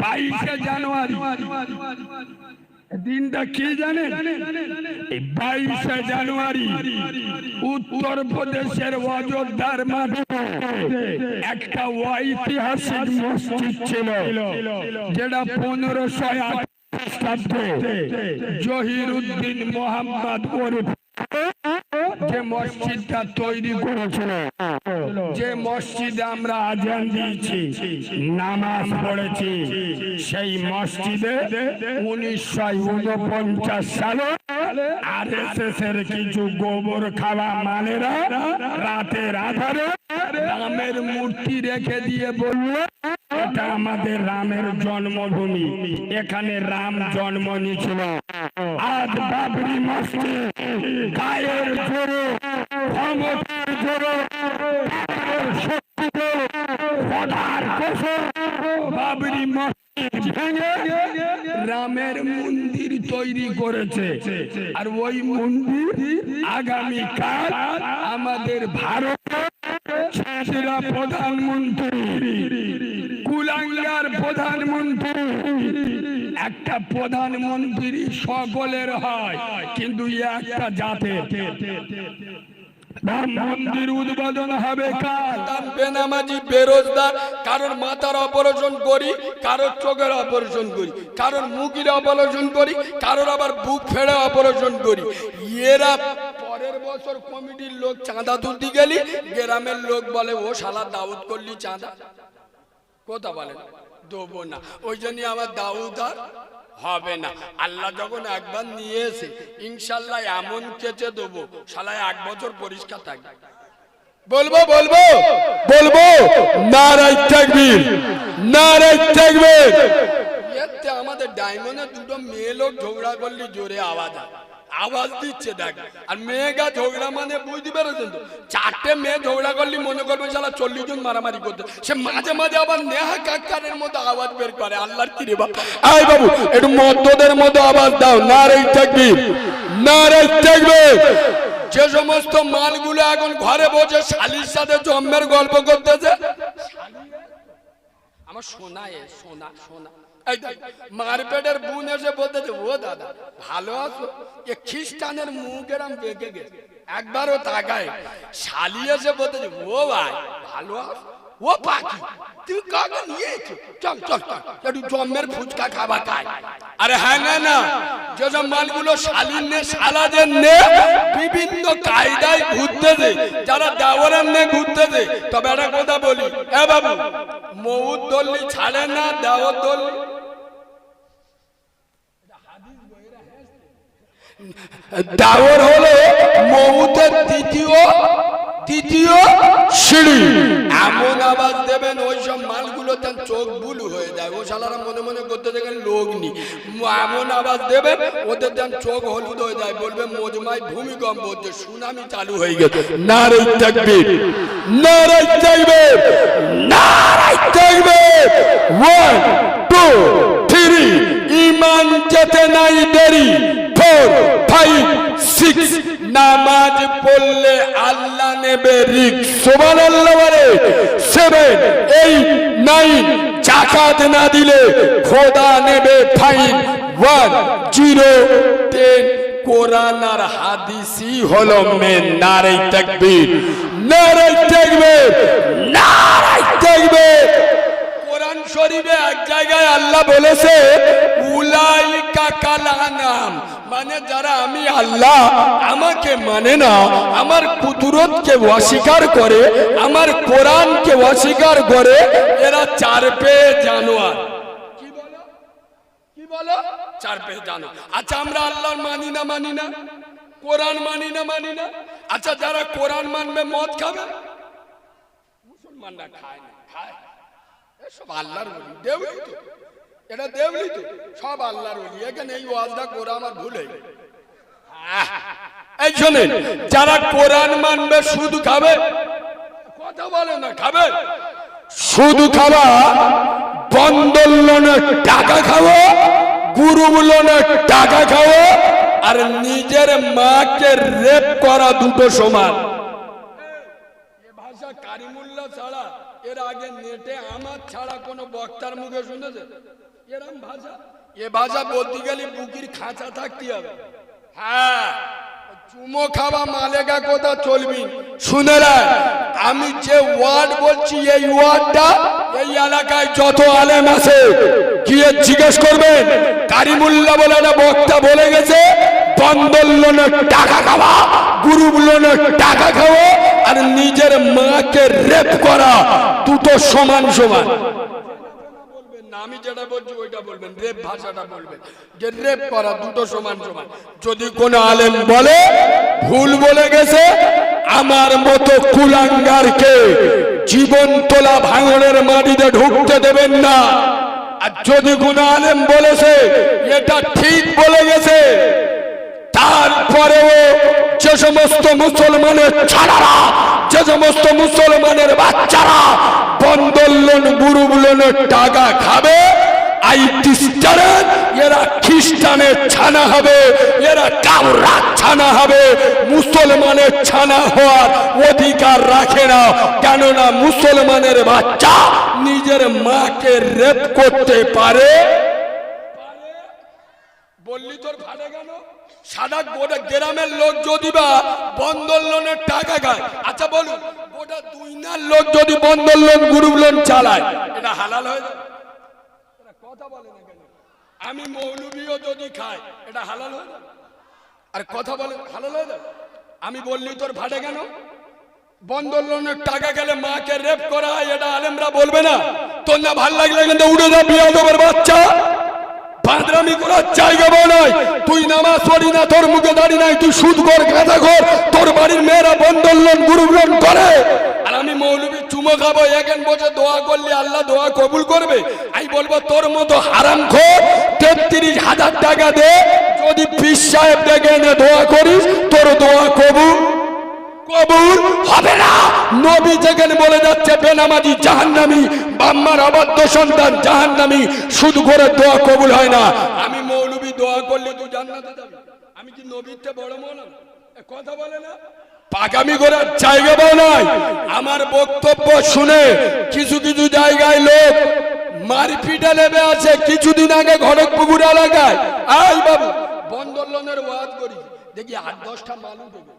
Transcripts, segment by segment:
বাইশে জানুয়ারি। দিনটা কি এই বাইশে জানুয়ারি উত্তর প্রদেশের অযোধ্যার মাঠে একটা ঐতিহাসিক মসজিদ ছিল, যেটা পনেরোশো আট খ্রিস্টাব্দে জহির উদ্দিন মোহাম্মদ ওরফ যে মসজিদটা তৈরি করেছিল, যে মসজিদে আমরা আজান দিয়েছি, নামাজ পড়েছি, সেই মসজিদে উনিশশো উনপঞ্চাশ সালে আর কিছু গোবর খাওয়া মানেরা রাতের আধারে রামের মূর্তি রেখে দিয়ে বলল, এটা আমাদের রামের জন্মভূমি। এখানে রাম জন্ম নিয়েছিল। আজ বাবরি মসজিদ গায়ের জোরে, ক্ষমতার জোরে শক্তিতে বাবরি রামের মন্দির তৈরি করেছে। আর ওই মন্দির আগামীকাল আমাদের ভারতের ছেলেরা প্রধানমন্ত্রী কুলাঙ্গার প্রধানমন্ত্রী একটা প্রধানমন্ত্রী সকলের হয়, কিন্তু একটা রাম মন্দির উদ্বোধন হবে বেনামাজি বেরোজগার, কারোর মাথার অপারেশন করি, কারোর চোখের অপারেশন করি, কারোর মুখের অপারেশন করি, কারোর আবার বুক ফেড়ে অপারেশন করি। এরা পরের বছর কমিটির লোক চাঁদা তুলতে গেলি, গ্রামের লোক বলে, ও শালা দাউদ করলি চাঁদা। কথা বলে, দেবো না। ওই জন্য আমার দাউদ আর হবে না। আল্লাহ যখন একবার নিয়ে এসে ইনশাল্লাহ এমন কেচে দেবো শালায় এক বছর পরিষ্কার থাকবে। বলব বলব বলব নারাই থাকবির নারাই থাকবে। আমাদের ডায়মন্ডের দুটো মেয়ে লোক ঝগড়া করলে জোরে আওয়াজ হয় আওয়াজ দিচ্ছে, দেখ। আর মেয়েগা ঝগড়া মানে বুঝতে পেরেছেন তো? চারটে মেয়ে ঝগড়া করলে মনে করবে শালা চল্লিশ জন মারামারি করতে। সে মাঝে মাঝে আবার নেহা কাকারের মতো আওয়াজ বের করে, আল্লাহর কি রে বাবা বাবু, একটু মদ্যদের মতো আওয়াজ দাও নারাই থাকবির নারাই থাকবির যে সমস্ত মালগুলো এখন ঘরে বসে শালির সাথে জন্মের গল্প করতেছে। আমার সোনা এ, সোনা সোনা। এই মারপেটের বোন এসে বলতেছে ও দাদা, ভালো আছো? এ খ্রিস্টানের মুখ এরম বেঁকে গেছে। একবারও তাকায়। শালি এসে বলতেছে ও ভাই, ভালো আছো? ও পাখি তুই কাকে নিয়ে এসছো? চল চল চল একটু জন্মের ফুচকা খাবা খাই আরে হ্যাঁ না না মালগুলো নে সালাদের নে বিভিন্ন কায়দায় ঘুরতেছে যারা দেওয়ারের নে ঘুরতেছে তবে একটা কথা বলি এ বাবু মৌদ দল্লি ছাড়ে না দেওয়ার দল্লি দাওয়ার হলো মৌতের দ্বিতীয় তৃতীয় সিঁড়ি। এমন আওয়াজ দেবেন, ওই সব মালগুলো তার চোখ বুলু হয়ে যায়। ও শালারা মনে মনে করতে দেখেন লোক নি এমন দেবেন, ওদের যেন চোখ হলুদ হয়ে যায়। বলবে, মজমায় ভূমিকম্প হচ্ছে, সুনামি চালু হয়ে গেছে। নারাই থাকবে নারাই থাকবে নারাই থাকবে ওয়ান টু থ্রি ইমান যেতে নাই দেরি। নামাজ পড়লে আল্লাহ নেবে রিক। সোমান আল্লাহ বলে, সেভেন, এইট, নাইন জাকাত না দিলে খোদা নেবে ফাইন। ওয়ান, জিরো, টেন, কোরআন আর হাদিসই হলো মেন নারাই তাকবীর নারাই তাকবীর নারাই তাকবীর। শরীফে এক জায়গায় আল্লাহ বলেছে, উলাইকা মানে যারা আমি আল্লাহ, আমাকে মানে না, আমার কুদরতকে অস্বীকার করে, আমার কোরআনকে অস্বীকার করে, এরা চার পেয়ে জানোয়ার। কি বলো? কি বলো? চার পেয়ে জানো আচ্ছা আমরা আল্লাহর মানি না মানি না? কোরআন মানি না মানি না? আচ্ছা যারা কোরআন মানবে, মদ খাবে? মুসলমানরা খায় না, খায়। সব আল্লাহর বলি দেউলি তো। এটা দেউলি তো। সব আল্লাহর বলি এখানে এই ওয়াজটা করে আমার ভুল হয়ে এই শোনেন যারা কোরআন মানবে শুধু খাবে। কথা বলে না খাবে। শুধু খাবা বন্দর লোনের টাকা খাব গুরু লোনের টাকা খাব আর নিজের মাকে রেপ করা দুটো সমান। ছাড়া এর আগে নেটে আমার ছাড়া কোনো বক্তার মুখে শুনেছে? এরম ভাষা? এ ভাষা বলতে গেলে বুকির খাঁচা থাকতে হবে। হ্যাঁ চুমো খাওয়া মালেগা কথা চলবি। শুনে আমি যে ওয়ার্ড বলছি, এই ওয়ার্ডটা এই এলাকায় যত আলেম আছে, গিয়ে জিজ্ঞেস করবেন কারিমুল্লা বলে না, বক্তা বলে গেছে, বন্দর টাকা খাওয়া লোনের টাকা খাওয়া আর নিজের মাকে রেপ করা, দুটো সমান সমান। আমি যেটা বলছি ওইটা রেপ ভাষাটা যে রেপ করা, দুটো সমান সমান। যদি আলেম বলে বলে গেছে, আমার মতো জীবন তোলা ভাঙনের মাটিতে ঢুকতে দেবেন না। আর যদি কোনো আলেম বলেছে, এটা ঠিক বলে গেছে, তারপরেও যে সমস্ত মুসলমানের ছাড়ারা, যে সমস্ত মুসলমানের বাচ্চারা বন্দর লোন গুরু লোনের টাকা খাবে আইটিস্টারের এরা খ্রিস্টানের ছানা হবে, এরা টাউরা ছানা হবে, মুসলমানের ছানা হওয়ার অধিকার রাখে না, কেননা মুসলমানের বাচ্চা নিজের মাকে রেপ করতে পারে। বললি তোর ফাটে কেন? সাদা গোটা গ্রামের লোক যদি বা বন্দর লোনের টাকা খায় আচ্ছা বলুন গোটা দুই নার লোক যদি বন্দর লোন, গ্রুপ লোন চালায়, এটা হালাল হয়ে যাবে? কথা বলে না কেন? আমি মৌলবীও যদি খাই, এটা হালাল হয়ে আর কথা বলে, হালাল হয়ে যাবে? আমি বললি তোর ভাটে কেন? বন্দর লোনের টাকা গেলে মাকে রেপ করা এটা আলেমরা বলবে না। তোর না ভালো লাগলে কিন্তু উড়ে যা, বিয়া বাচ্চা। বাঁদরামি করার জায়গা বল নাই তুই নামাজ পড়ি না, তোর মুখে দাঁড়ি নাই, তুই সুদ কর গাঁদা কর, তোর বাড়ির মেয়েরা বন্ধন লোন লোন করে। আর আমি মৌলবি চুমো খাব এখন বসে দোয়া করলে আল্লাহ দোয়া কবুল করবে। আমি বলব, তোর মতো হারাম খোর, তেত্রিশ হাজার টাকা দে, যদি পিস সাহেব দেখে দোয়া করিস, তোর দোয়া কবুল। কবুল হবে না। নবী যেখানে বলে যাচ্ছে, বেনামাজি জাহান্নামি, বাম্মার সন্তান জাহান্নামি করে দোয়া কবুল হয় না। আমি মৌলবি দোয়া করলে তুই জান্নাতে যাবি। আমি কি বড় কথা বলে না। পাগামি করার জায়গা নাই। আমার বক্তব্য শুনে কিছু কিছু জায়গায় লোক মারপিটে নেমে আছে কিছুদিন আগে ঘটকপুকুর এলাকায়। আই বাবু, বন্দর লোনের ওয়াজ করি। দেখি আট দশটা মালু দেবে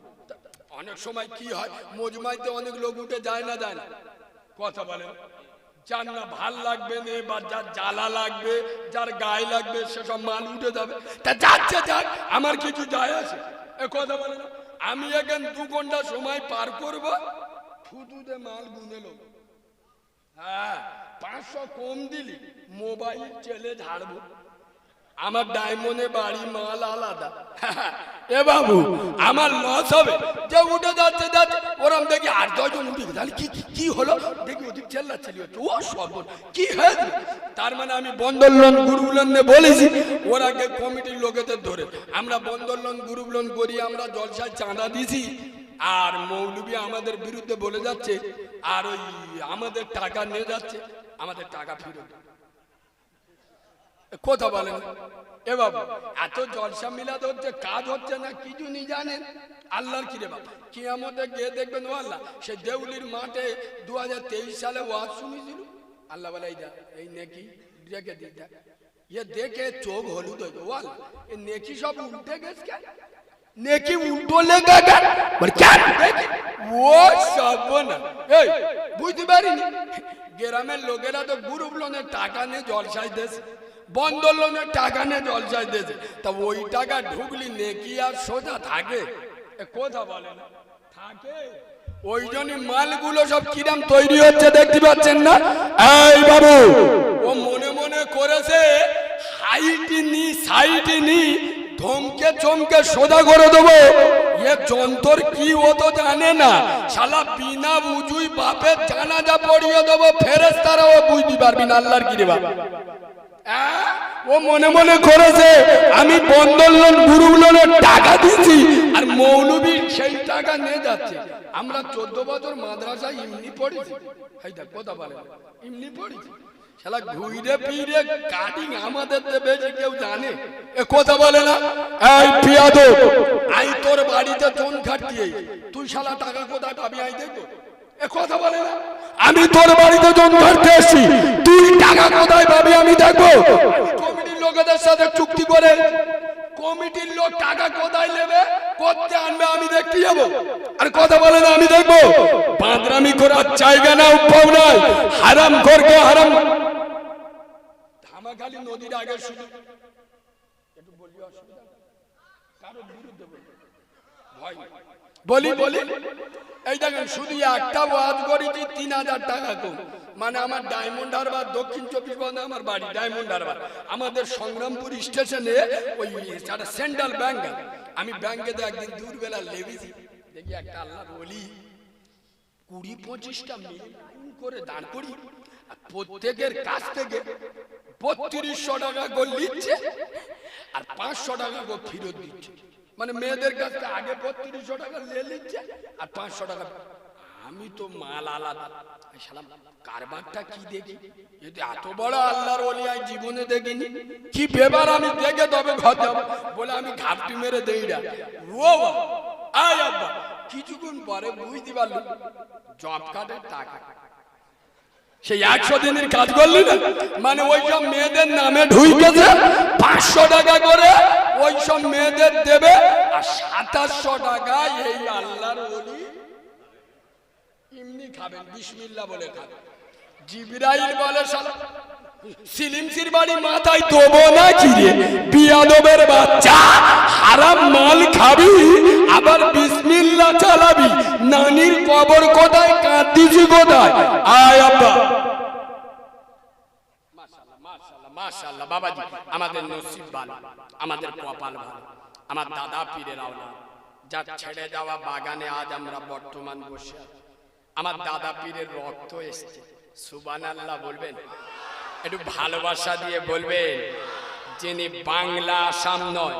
অনেক সময় কি হয়, মজমাইতে অনেক লোক উঠে যায় না যায় না। কথা বলে যার না ভালো লাগবে নে বা যার জ্বালা লাগবে, যার গায়ে লাগবে সেসব মাল উঠে যাবে। তা যাচ্ছে যাক, আমার কিছু যায় আছে। এ কথা বলে না আমি এখন দু ঘণ্টা সময় পার করব থুতুতে মাল গুনে লোক হ্যাঁ পাঁচশো কম দিলি, মোবাইল চেলে ঝাড়বো। আমার ডায়মন্ডে বাড়ি মাল আলাদা। এ বাবু, আমার লস হবে। যে উঠে যাচ্ছে যাচ্ছে, ওরম দেখি আট দশজন উঠে। তাহলে কি, কি- হলো? দেখি ওদিক চেল্লা চেলি হচ্ছে ও সব কি হয়েছে? তার মানে আমি বন্দর লোন গ্রুপ লোন বলেছি, ওরা আগে কমিটির লোকেদের ধরে। আমরা বন্দর লোন গ্রুপ লোন করি, আমরা জলসায় চাঁদা দিছি। আর মৌলবী আমাদের বিরুদ্ধে বলে যাচ্ছে, আর ওই আমাদের টাকা নিয়ে যাচ্ছে, আমাদের টাকা ফেরত দিন। কথা বলেন। এ এত জলসা মিলাদ হচ্ছে, কাজ হচ্ছে না কিছু নি জানেন? আল্লাহর কি রে বাবা? কিয়ামতে গিয়ে দেখবেন, ও আল্লাহ, সে দেউলির মাঠে দু সালে ওয়াজ শুনেছিল। আল্লাহ বলে, এই এই নেকি, রেখে দিই ইয়ে দেখে চোখ হলুদ হয়ে। ও আল্লাহ, এ নেকি সব উল্টে গেছে কেন? নেকি উল্টো লেগে গেল কেন দেখি? ও সব না এই, বুঝতে পারিনি। গ্রামের লোকেরা তো গ্রুপ লোনের টাকা নিয়ে জলসাই দেশ। বন্দর লোনের টাকা নিয়ে জলসাই দিয়েছে তা ওই টাকা ঢুকলি নেকি আর সোজা থাকে? কথা বলে না। থাকে। ওই জন্য মালগুলো সব কিরাম তৈরি হচ্ছে দেখতে পাচ্ছেন না? এই বাবু ও মনে মনে করেছে হাইটি নি সাইটি নি ধমকে চমকে সোজা করে দেবো। এ যন্তর কি ও তো জানে না। শালা বিনা বুঝুই বাপের জানাজা পড়িয়ে দেবো ফেরেস তারাও বুঝতে পারবি না আল্লাহর কি রে বাবা? ও মনে মনে করেছে, আমি বন্ধন লোন টাকা দিচ্ছি আর মৌলবী সেই টাকা নিয়ে যাচ্ছে। আমরা চোদ্দ বছর মাদ্রাসায় ইমনি পড়েছি। দেখ, কথা বলে ইমনি পড়েছি। শালা ঘুরে ফিরে কাটিং আমাদের বেশি কেউ জানে। এ কথা বলে না। এই পিয়াদো আই তোর বাড়িতে চোন খাটিয়ে তুই শালা টাকা কোথায় পাবি? আই দেখো। কথা বলে না। আমি তোর বাড়িতে ধরতে এসছি। তুই টাকা কোথায় পাবি আমি দেখব। কমিটির লোকেদের সাথে চুক্তি করে কমিটির লোক টাকা কোথায় নেবে করতে আনবে আমি দেখতে যাব। আর কথা বলে না আমি দেখব। বাঁদরামি করার জায়গা না উপাও নাই। হারাম করকে হারাম। ধামাখালি নদীর আগে শুধু একটু বলবি অসুবিধা। কারোর বিরুদ্ধে। ভয়। বলি বলি। এই দেখেন, শুধু একটা ওয়াজ করেছি, তিন হাজার টাকা কম। মানে আমার ডায়মন্ড হারবার, দক্ষিণ চব্বিশ পরগনা আমার বাড়ি ডায়মন্ড হারবার। আমাদের সংগ্রামপুর স্টেশনে ওই একটা সেন্ট্রাল ব্যাংক আমি ব্যাংকে তো একদিন দূরবেলা লেগেছি। দেখি একটা আল্লাহর বলি কুড়ি পঁচিশটা করে দাঁড় করি। প্রত্যেকের কাছ থেকে বত্রিশশো টাকা করে নিচ্ছে আর পাঁচশো টাকা করে ফেরত দিচ্ছে। মানে মেয়েদের কাছ থেকে আগে বত্রিশশো টাকা নিয়ে নিচ্ছে আর পাঁচশো টাকা। আমি তো মাল আলাদা। কারবারটা কি দেখি? যদি এত বড় আল্লাহর ওলি আমি জীবনে দেখিনি, কি ব্যাপার আমি দেখে তবে ঘর যাব? বলে আমি ঘাপটি মেরে দেই না। ও, আয় আব্বা, কিছুক্ষণ পরে বুঝতে পারলাম, জব কার্ডের টাকা। সেই একশো দিনের কাজ করলি না? মানে ওই সব মেয়েদের নামে ঢুইকেছে, পাঁচশো টাকা করে ওই সব মেয়েদের দেবে, আর সাতাশশো টাকা এই আল্লাহর এমনি খাবেন বিসমিল্লা বলে খাবেন জিবরাইল বলে সিলিমসির বাড়ি মাথায় দেবো না চিরে বিয়াদবের বাচ্চা হারাম মাল খাবি আবার বিসমিল্লা চালাবি। নানির কবর কোথায় কাঁদিছি কোথায়? আয় আব্বা। মাশাআল্লাহ, বাবাজি আমাদের নসিব ভালো আমাদের কপাল ভালো আমার দাদা পীরের আওলাদ। যার ছেড়ে যাওয়া বাগানে আজ আমরা বর্তমান বসে আমার দাদা পীরের রক্ত এসছে। সুবান আল্লাহ বলবেন? একটু ভালোবাসা দিয়ে বলবেন যিনি বাংলা আসাম নয়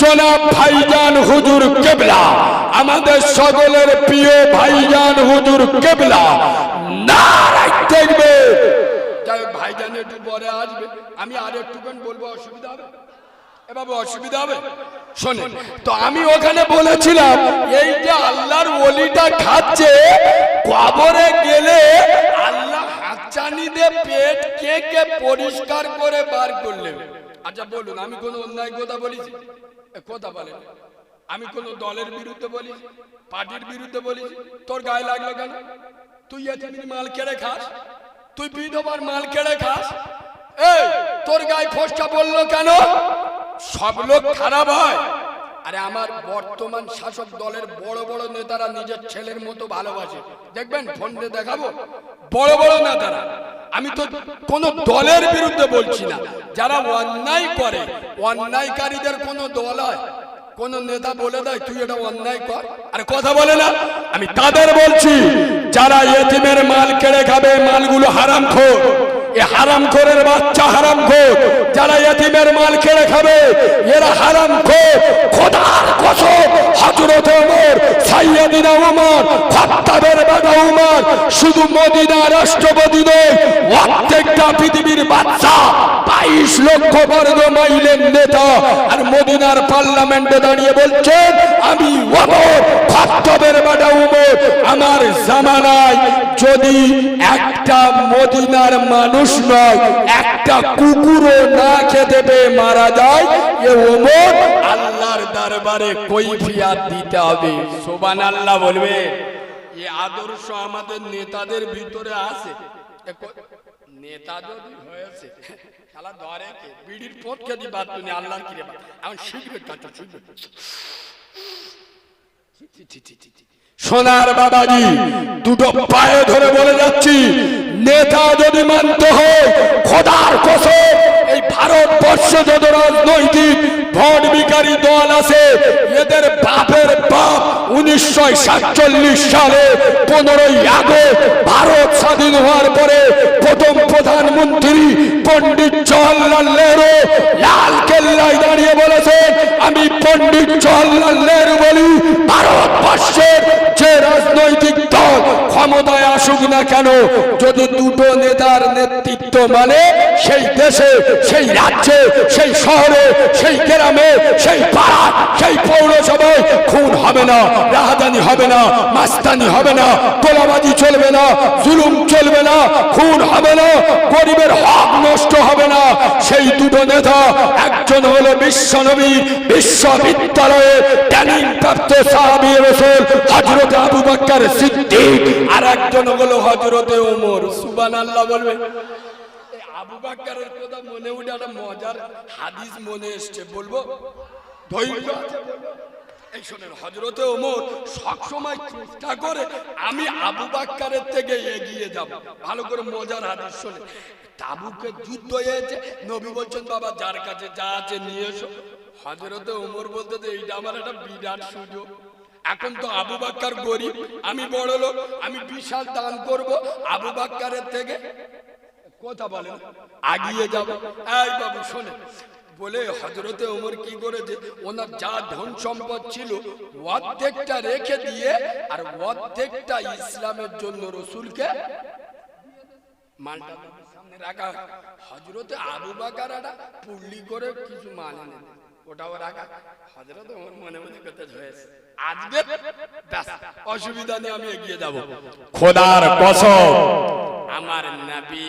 জনাব ভাইজান হুজুর কেবলা, আমাদের সকলের প্রিয় ভাইজান হুজুর কেবলা ভাইজান একটু আসবে। আমি আর বলব, অসুবিধা হবে? অসুবিধা হবে? তো আমি ওখানে বলেছিলাম, এই যে আল্লাহর খাচ্ছে, কবরে গেলে আল্লাহ পেট কে কে পরিষ্কার করে বার করলেন। আচ্ছা বলুন, আমি কোনো অন্যায় কথা বলেছি? কথা বলেন আমি কোনো দলের বিরুদ্ধে বলি, পার্টির বিরুদ্ধে বলি, তোর গায়ে লাগল কেন? তুই মাল কেড়ে খাস? তুই বিধবার মাল কেড়ে খাস? এই, তোর গায়ে ফোসটা বলল কেন? সব লোক খারাপ হয়। আরে আমার বর্তমান শাসক দলের বড় বড় নেতারা নিজের ছেলের মতো ভালোবাসে। দেখবেন, ফোনে দেখাবো? বড় বড় নেতারা। আমি তো কোন দলের বিরুদ্ধে বলছি না। যারা অন্যায় করে অন্যায়কারীদের কোন দল হয় কোন নেতা বলে দেয়, তুই এটা অন্যায় কর। আর কথা বলে না। আমি তাদের বলছি, যারা এতিমের মাল কেড়ে খাবে, মালগুলো হারাম খোর। এ হারাম খোরের বাচ্চা হারাম খোর। যারা এতিমের মাল কেড়ে খাবে, এরা হারাম খোর। খোদার কসম, হযরত ওমর, সাইয়্যিদিনা ওমর, খাত্তাবের বাবা ওমর, শুধু মদিনা রাষ্ট্রপতি নয় প্রত্যেকটা পৃথিবীর বাচ্চা, বাইশ লক্ষ বর্গ মাইলের নেতা মদিনার পার্লামেন্টে দাঁড়িয়ে বলছেন আমি আমার জামানায় যদি একটা মদিনার মানুষ নয়, একটা কুকুরও না খেতে পেয়ে মারা যায়, এ ওমর আল্লাহর দরবারে কৈফিয়াত দিতে হবে। সোবান আল্লাহ বলবে এই আদর্শ আমাদের নেতাদের ভিতরে আছে। নেতা যদি হয়েছে খেলা ধরে কে বিড়ির পোট খেতে বাদ তুমি আল্লাহর কিরে বাদ? এখন শিখবে কাজ শিখবে সোনার বাবাজি, দুটো পায়ে ধরে বলে যাচ্ছি, নেতা যদি মানতে হয়, খোদার কসম, এই ভারতবর্ষ যত রাজনৈতিক ভোট বিকারী দল আছে, এদের বাপের বাপ উনিশশো সাতচল্লিশ সালে পনেরোই আগস্ট ভারত স্বাধীন হওয়ার পরে প্রথম প্রধানমন্ত্রী পণ্ডিত জওয়াহরলাল নেহরু লাল কেল্লায় দাঁড়িয়ে বলেছেন আমি পণ্ডিত জওয়াহরলাল নেহরু বলি, ভারতবর্ষের যে রাজনৈতিক দল ক্ষমতায় আসুক না কেন, যদি দুটো নেতার নেতৃত্ব মানে সেই দেশে, সেই রাজ্যে, সেই শহরে, সেই গ্রামে, সেই পাড়া সেই পৌরসভায় খুন হবে না, রাহাদানি হবে না, মাস্তানি হবে না, তোলাবাজি চলবে না, জুলুম চলবে না, খুন হবে না, গরিবের হক নষ্ট হবে না। সেই দুটো নেতা, একজন হলো বিশ্বনবী বিশ্ববিদ্যালয়ে ট্যানিং প্রাপ্ত সাহাবী রসুল, হযরত আবু বকর সিদ্দিক। আর একজন হলো হযরতে ওমর। সুবহানাল্লাহ বলবে। এই আবু বাক্কারের কথা মনে উঠে একটা মজার হাদিস মনে এসছে বলব? ধৈর্য এই শোনেন হজরতে ওমর সবসময় চেষ্টা করে আমি আবু বাক্কারের থেকে এগিয়ে যাব। ভালো করে মজার হাদিস শোনে তাবুকে যুদ্ধ হয়েছে নবী বলছেন বাবা যার কাছে যা আছে নিয়ে এসো। হজরতে ওমর বলতে যে এইটা আমার একটা বিরাট সুযোগ। এখন তো আবু বাক্কার গরিব আমি বড় লোক আমি বিশাল দান করব আবু বাক্কারের থেকে। কথা বলেন। আগিয়ে যাব এই বাবু শোনে বলে হজরতে ওমর কি করেছে? ওনার যা ধন সম্পদ ছিল অর্ধেকটা রেখে দিয়ে আর অর্ধেকটা ইসলামের জন্য রসুলকে মালটা সামনে রাখা হজরতে আবু বাকার একটা পুল্লি করে কিছু মাল এনে ওটাও রাখা। হজরতে ওমর মনে মনে করতে হয়েছে আজকে অসুবিধা নেই আমি এগিয়ে যাব। খোদার কসম। আমার নবী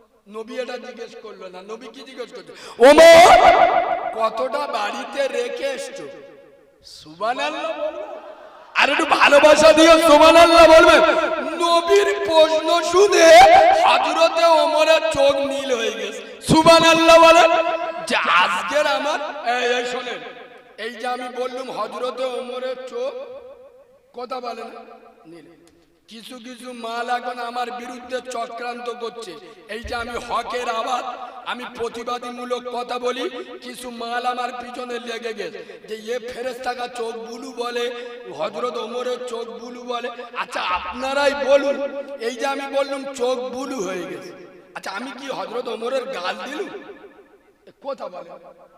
নবী এটা জিজ্ঞেস করল না নবী কি জিজ্ঞেস করছে? ওমর! কতটা বাড়িতে রেখে এসছো? সুবহানাল্লাহ আর একটু ভালোবাসা দিয়ে সুবহান আল্লাহ বলবে। নবীর প্রশ্ন শুনে হযরতে ওমরের চোখ নীল হয়ে গেছে। সুবহান আল্লাহ বলে। যে আজকের আমার এই শোনেন এই যে আমি বললাম হযরতে ওমরের চোখ কথা বলেন নীল। কিছু কিছু মাল এখন আমার বিরুদ্ধে চক্রান্ত করছে। এই যে আমি হকের আবাদ, আমি প্রতিবাদীমূলক কথা বলি, কিছু মাল আমার পিছনে লেগে গেছে। যে এ ফেরেস থাকা চোখ বুলু বলে হজরত ওমরের চোখ বুলু বলে। আচ্ছা আপনারাই বলুন, এই যে আমি বললাম চোখ বুলু হয়ে গেছে। আচ্ছা আমি কি হজরত ওমরের গাল দিলুম? কথা বলে।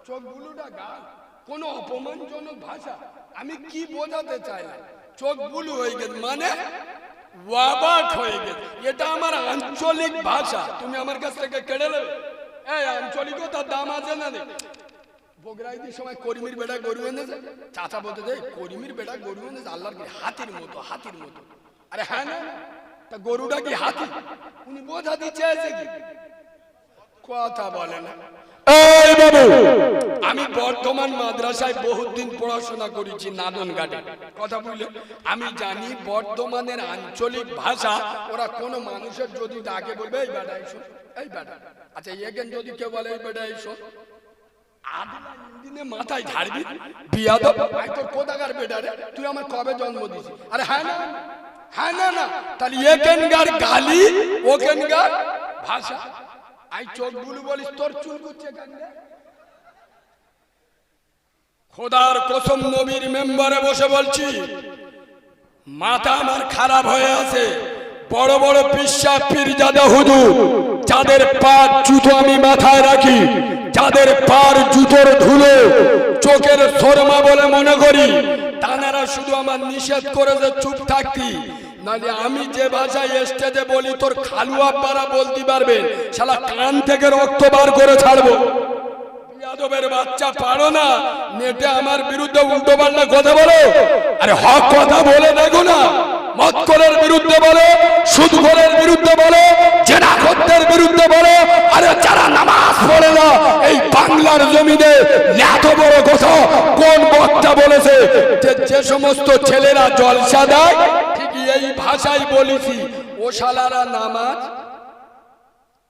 চোখ বুলুটা গাল। কোন অপমানজনক ভাষা। আমি কি বোঝাতে চাইলাম চোখ বুলু হয়ে গেছে। মানে? ওয়াবাক হয়ে গেছে। এটা আমার আঞ্চলিক ভাষা। তুমি আমার কাছ থেকে কেড়ে নেবে। আঞ্চলিকও তার দাম আছে না বগরাইদির সময় করিমির বেটা গরু এনেছে। চাচা বলতে দেয় করিমির বেটা গরু এনেছে, আল্লাহর কি? হাতির মতো, হাতির আরে হ্যাঁ তা গরুটা কি হাতি? উনি বোঝা দিচ্ছে কি? কথা বলে না। আমি বর্ধমান মাদ্রাসায় বহুদিন পড়াশোনা করেছি নাদন ঘাটে কথা বললে, আমি জানি বর্ধমানের আঞ্চলিক ভাষা, ওরা কোনো মানুষের যদি ডাকে বলবে, এই বেটা এসো এই বেটা। আচ্ছা এখানে যদি কেউ বলে, এই বেটা এসো আদিলা মাথায় আই তোর কোথাকার বেটা তুই আমার কবে জন্ম আরে হ্যাঁ হ্যাঁ না না। তাহলে ভাষা। আই চোখ বুলু বলিস তোর চুল করছে খোদার কসম নবীর মেম্বারে বসে বলছি মাথা আমার খারাপ হয়ে আছে। বড় বড় পিসা পীরজাদা হুজুর যাদের পা জুতো আমি মাথায় রাখি যাদের পার জুতোর ধুলো চোখের শর্মা বলে মনে করি তানারা শুধু আমার নিষেধ করে যে চুপ থাকতি। নালে আমি যে ভাষায় স্টেজে বলি, তোর খালুয়া পাড়া বলতে পারবেন শালা কান থেকে রক্ত বার করে ছাড়বো। যাদবের বাচ্চা পারো না নেটে আমার বিরুদ্ধে উল্টো পাল্টা কথা বলো। আরে হক কথা বলে দেখো না মৎকরের বিরুদ্ধে বলো সুদঘরের বিরুদ্ধে বলো জেনাখতদের বিরুদ্ধে বলো। আরে যারা নামাজ পড়ে না, এই বাংলার জমিনে এত বড় কথা কোন বক্তা বলেছে যে সমস্ত ছেলেরা জলসা দেয় এই ভাষাই বলেছি। ও শালারা নামাজ?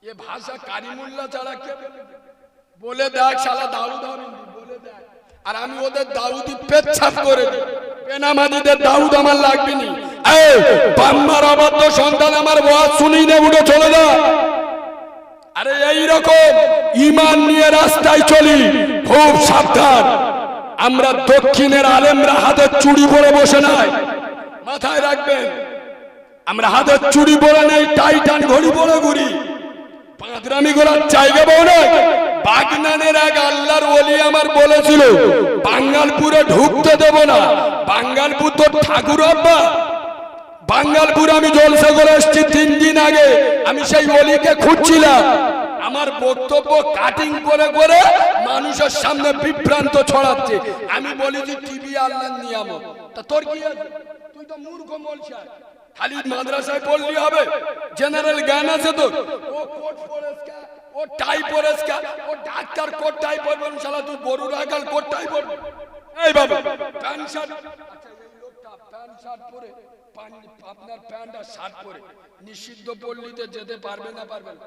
এ ভাষা কারিমুল্লাহ ছাড়া কে বলে? দেখ শালা দাউদ বলে দেখ। আর আমি ওদের দাউদি পেচ্ছাপ করে দিই দাউদ আমার লাগবে নি। অবাধ্য সন্তান আমার ওয়াজ শুনেই না, উঠে চলে যা। আরে এই রকম ইমান নিয়ে রাস্তায় চলি, খুব সাবধান। আমরা দক্ষিণের আলেমরা হাতে চুড়ি পরে বসে নাই। মাথায় রাখবেন, আমরা হাতের চুড়ি পরে নেই, টাইটান ঘড়ি পরে ঘুরি। পাঁচরামি জায়গা না বাগনানের এক আল্লাহর ওলি আমার বলেছিল, বাঙ্গালপুরে ঢুকতে দেব না। বাঙ্গালপুর তো ঠাকুর আব্বা। বাঙ্গালপুর আমি জলসা করে এসেছি তিন দিন আগে, আমি সেই অলিকে খুঁজছিলাম। আমার বক্তব্য কাটিং করে করে মানুষের সামনে বিভ্রান্ত ছড়াচ্ছে। আমি বলি যে, টিভি আল্লাহ নিয়ামত। তা তোর কি আছে? তুই তো মূর্খ খালি মাদ্রাসায় পড়লি হবে। জেনারেল জ্ঞান আছে তোর। ও কোট পরেস্কা ও টাই পরেস্কা। ও ডাক্তার কোট টাই পরবেন শালা তুই বড় রাখাল কোট টাই পরবে। এই বাবা। Pant shirt. আচ্ছা এই লোকটা প্যান্ট শার্ট পরে আপনার প্যান্ট আর শার্ট পরে। নিষিদ্ধ পল্লীতে যেতে পারবে না পারবে না।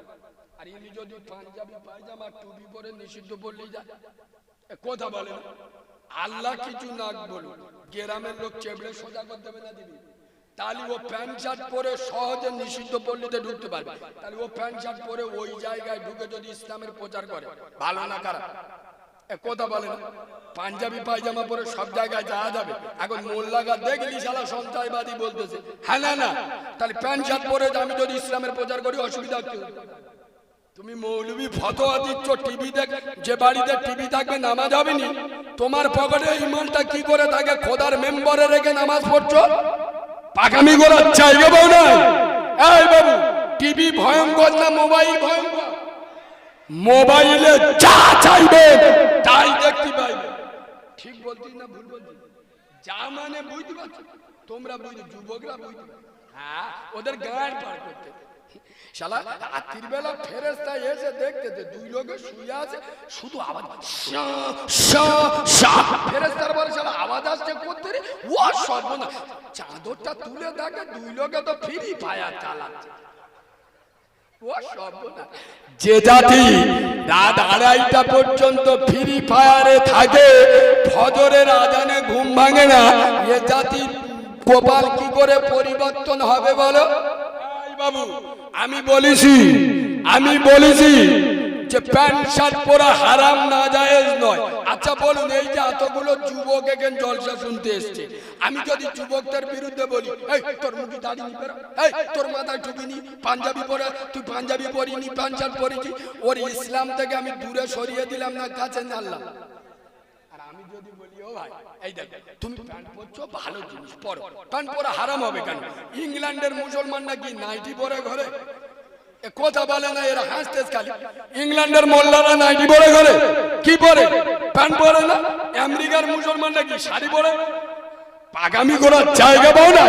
আর ইনি যদি পাঞ্জাবি পায়জামা টুপি পরে নিষিদ্ধ পল্লী যায় কথা বলে না। আল্লাহ কিছু না বলুন। গ্রামের লোক চেবড়ে সোজা করে দেবে না দিবি তাহলে ও প্যান্ট শার্ট পরে সহজে নিষিদ্ধ পল্লীতে ঢুকতে পারবে। তাহলে ও প্যান্ট শার্ট পরে ওই জায়গায় ঢুকে যদি ইসলামের প্রচার করে। ভালো না খারাপ? কথা বলে না। পাঞ্জাবি পায়জামা পরে সব জায়গায় যাওয়া যাবে। এখন মোল্লাগা দেখলি শালা সঞ্চয়বাদী বলতেছে। হ্যাঁ না না। তাহলে প্যান্ট শার্ট পরে আমি যদি ইসলামের প্রচার করি, অসুবিধা কি হবে? তুমি মৌলবি ফতোয়া দিচ্ছ টিভি দেখ, যে বাড়িতে টিভি থাকবে, নামাজ হবে নি। তোমার পকেটে ইমানটা কি করে থাকে? খোদার মেম্বারে রেখে নামাজ পড়ছো? পাকামি করার চাইবে পাও না এই বাবু, টিভি ভয়ঙ্কর না মোবাইল? ভয়ঙ্কর মোবাইলে যা চাইবে, তাই দেখতে পাইবে ঠিক বলছি না ভুল বলছি? যা মানে বুঝতে পারছ? তোমরা বুঝতে যুবকরা বুঝতে হ্যাঁ ওদের গান পার করতে। শালা, রাত্রির বেলা ফেরেস্তা এসে দেখতে যে দুই লোকে শুয়ে আছে, শুধু আওয়াজ। ফেরেস্তার শালা, আওয়াজ আসছে রে ও সর্বনা চাদরটা তুলে দেখে দুই লোকে তো ফ্রি ফায়ার চালাচ্ছে। যে জাতি রাত আড়াইটা পর্যন্ত ফ্রি ফায়ারে থাকে, ফজরের আজানে ঘুম ভাঙে না। এ জাতি কপাল কি করে পরিবর্তন হবে বলো? বাবু, আমি বলেছি আমি বলেছি যে প্যান্ট, শার্ট পরা হারাম না জায়েজ নয়। আচ্ছা বলুন, এই যে এতগুলো যুবক এখানে জলসা শুনতে এসছে। আমি যদি যুবকদের বিরুদ্ধে বলি, এই, তোর মুখে দাঁড়িয়ে নিবে এই, তোর মাথায় নি, পাঞ্জাবি পরে, তুই পাঞ্জাবি পরিনি, প্যান্ট, শার্ট পরেছি। ওর ইসলাম থেকে আমি দূরে সরিয়ে দিলাম, না কাছে নাড়লাম। আর আমি যদি ইংল্যান্ডের মুসলমান নাকি নাইটি পরে ঘরে? কথা বলে না, এরা হাসতে খালি। ইংল্যান্ডের মোল্লারা নাইটি পরে ঘরে? কি পরে? প্যান্ট পরে না? আমেরিকার মুসলমান নাকি শাড়ি পরে? আগামী করার জায়গা পাও না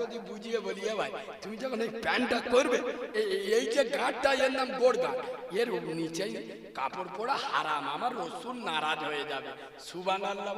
যদি বুঝিয়ে বলি ভাই, তুমি যখন এই প্যান্টটা করবে এই যে গাঁটটা এর নাম গোড় গাঁট এর নিচেই কাপড় পরা হারাম, আমার রসুন নারাজ হয়ে যাবে সুবান আল্লাহ।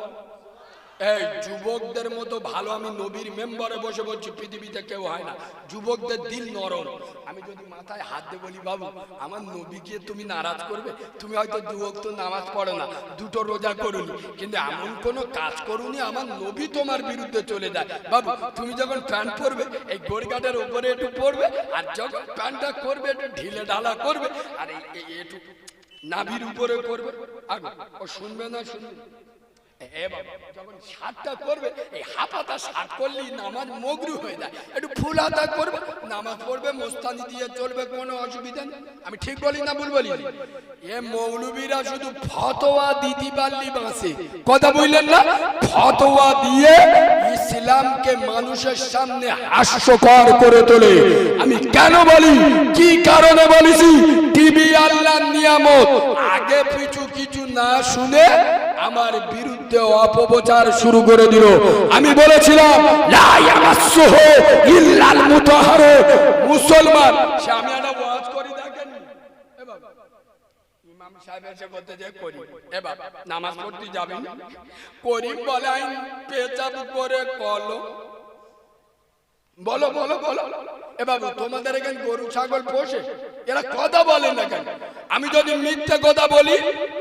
এই যুবকদের মতো ভালো আমি নবীর মেম্বারে বসে বলছি, পৃথিবীতে কেউ হয় না। যুবকদের দিল নরম। আমি যদি মাথায় হাত দিয়ে বলি, বাবু, আমার নবীকে তুমি নারাজ করবে? তুমি হয়তো যুবক তো নামাজ পড়ো না, দুটো রোজা করুনি কিন্তু এমন কোনো কাজ করুনি আমার নবী তোমার বিরুদ্ধে চলে যায়। বাবু, তুমি যখন প্যান্ট পরবে, এই গোড়ঘাটের উপরে একটু পরবে, আর যখন প্যান্টটা করবে, একটু ঢিলে ঢালা করবে, আর এই একটু নাভির উপরে করবে। আর ও শুনবে না শুনবে আমি ঠিক বলি না ভুল বলি? এ মৌলবীরা শুধু ফতোয়া দিতে পারলি বাঁচে কথা বললেন না? ফতোয়া দিয়ে ইসলামকে মানুষের সামনে হাস্যকর করে তোলে। আমি কেন বলি? কি কারণে বলেছি? টিভি আল্লাহ নিয়ামত। আগে পিছু কিছু না শুনে আমার বিরুদ্ধে অপপ্রচার শুরু করে দিল। আমি বলেছিলাম মুসলমান, সে আমি একটা ওয়াজ করি, দেখেন। বলতে করি নামাজ পড়তে কলো বলো বলো বলো। এ বাবু তোমাদের এখানে গরু ছাগল পোষে এরা কথা বলে না কেন? আমি যদি মিথ্যে কথা বলি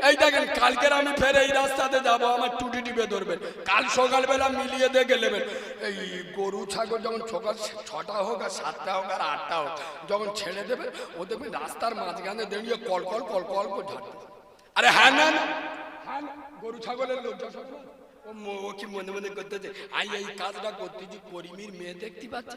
এই দেখেন কালকের আমি ফের এই রাস্তাতে যাব আমার টুটি টিপে ধরবেন। কাল সকালবেলা মিলিয়ে দেখে নেবেন। এই গরু ছাগল যখন সকাল ছটা হোক আর সাতটা হোক আর আটটা হোক যখন ছেড়ে দেবে ও দেখবেন রাস্তার মাঝখানে দাঁড়িয়ে কল কল কল কল করে ঝাড়বে আরে হ্যাঁ না হ্যাঁ গরু ছাগলের লোক ও কি মনে মনে করতেছে? আই এই কাজটা করতেছি করিমির মেয়ে দেখতে পাচ্ছে?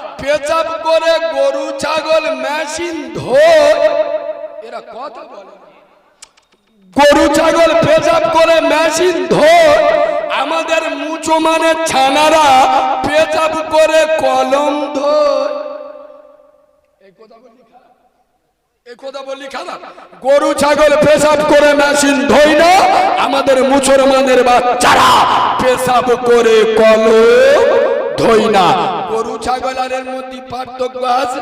পেচাপ করে গরু, ছাগল, মেশিন এরা কথা বলে গরু, ছাগল পেচাপ করে মেশিন ধোয় আমাদের মানে ছানারা পেচাপ করে কলম ধোয় গরু, ছাগল পেশাব করে মেশিন ধোই না। আমাদের মুসলমানের বাচ্চারা পেশাব করে কলম ধোই না। গরু ছাগল আর এর মধ্যে পার্থক্য আছে?